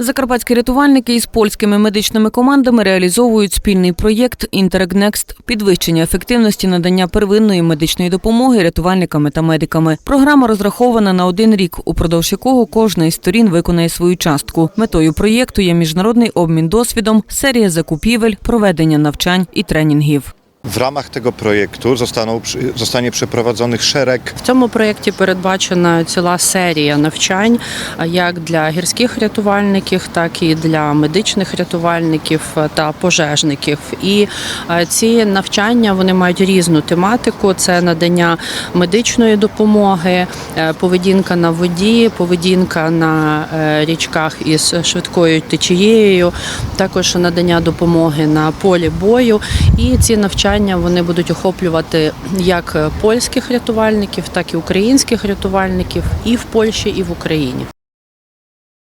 Закарпатські рятувальники із польськими медичними командами реалізовують спільний проєкт «Інтерекнекст» – підвищення ефективності надання первинної медичної допомоги рятувальниками та медиками. Програма розрахована на один рік, упродовж якого кожна із сторін виконає свою частку. Метою проєкту є міжнародний обмін досвідом, серія закупівель, проведення навчань і тренінгів. W ramach tego projektu zostaną, zostanie przeprowadzonych szereg В цьому проєкті передбачена ціла серія навчань як для гірських рятувальників, так і для медичних рятувальників та пожежників. І е, ці навчання вони мають різну тематику: це надання медичної допомоги, е, поведінка на воді, поведінка на е, річках із швидкою течією, також надання допомоги на полі бою. І ці навчання вони будуть охоплювати як польських рятувальників, так і українських рятувальників і в Польщі, і в Україні.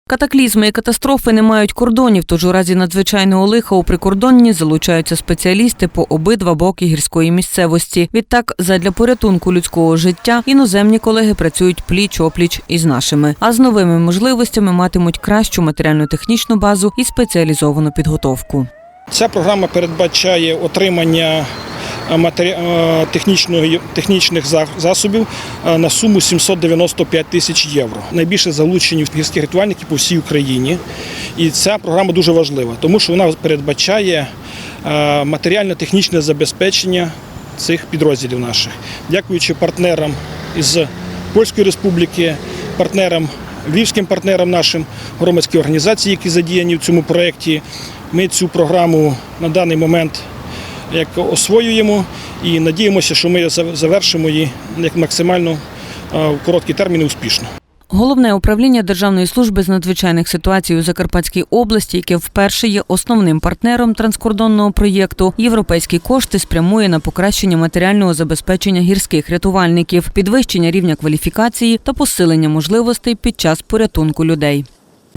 Катаклізми і катастрофи не мають кордонів, тож у разі надзвичайного лиха у прикордонні залучаються спеціалісти по обидва боки гірської місцевості. Відтак, задля порятунку людського життя іноземні колеги працюють пліч-опліч із нашими, а з новими можливостями матимуть кращу матеріально-технічну базу і спеціалізовану підготовку. Ця програма передбачає отримання е, е, технічних засобів е, на суму 795 тисяч євро. Найбільше залучені гірські рятувальники по всій Україні. І ця програма дуже важлива, тому що вона передбачає матеріально-технічне забезпечення цих підрозділів наших. Дякуючи партнерам із Польської Республіки, партнерам, львівським партнерам нашим, громадські організації, які задіяні в цьому проєкті. Ми цю програму на даний момент як освоюємо і надіємося, що ми завершимо її як максимально в короткі терміни успішно. Головне управління Державної служби з надзвичайних ситуацій у Закарпатській області, яке вперше є основним партнером транскордонного проєкту, європейські кошти спрямує на покращення матеріального забезпечення гірських рятувальників, підвищення рівня кваліфікації та посилення можливостей під час порятунку людей.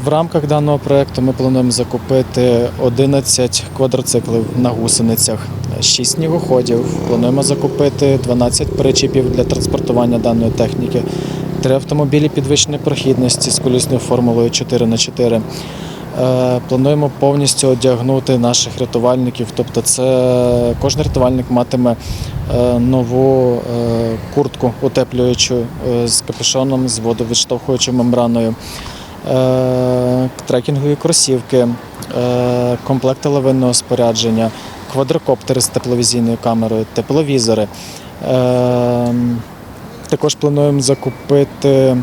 В рамках даного проекту ми плануємо закупити 11 квадроциклів на гусеницях, 6 снігоходів. Плануємо закупити 12 перечіпів для транспортування даної техніки, 3 автомобілі підвищеної прохідності з колісною формулою 4х4. Е, Плануємо повністю одягнути наших рятувальників. Тобто, це кожен рятувальник матиме е, нову е, куртку утеплюючу з капюшоном, з водовідштовхуючою мембраною трекінгові кросівки, комплекти лавинного спорядження, квадрокоптери з тепловізійною камерою, тепловізори. Також плануємо закупити е,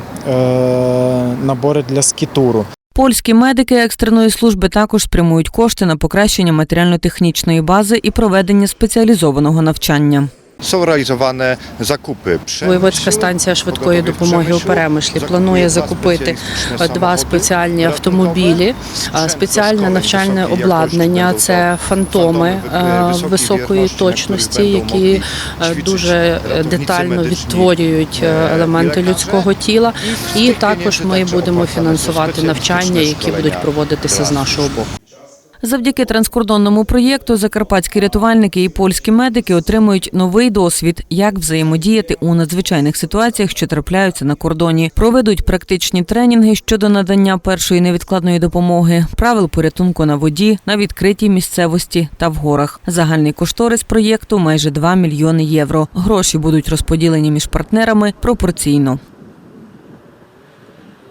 набори для скітуру. Польські медики екстреної служби також спрямують кошти на покращення матеріально-технічної бази і проведення спеціалізованого навчання. Są realizowane zakupy. Воєводська станція швидкої допомоги у Перемишлі планує dwa закупити два спеціальні автомобілі, спеціальне навчальне обладнання. Це фантоми е, wysokiej високої точності, які е, дуже детально відтворюють е, елементи людського тіла. І також ми будемо фінансувати навчання, які будуть проводитися з нашого боку. Завдяки транскордонному проєкту закарпатські рятувальники і польські медики отримують новий досвід, як взаємодіяти у надзвичайних ситуаціях, що трапляються на кордоні. Проведуть практичні тренінги щодо надання першої невідкладної допомоги, правил порятунку на воді, на відкритій місцевості та в горах. Загальний кошторис проєкту майже 2 мільйони євро. Гроші будуть розподілені між партнерами пропорційно.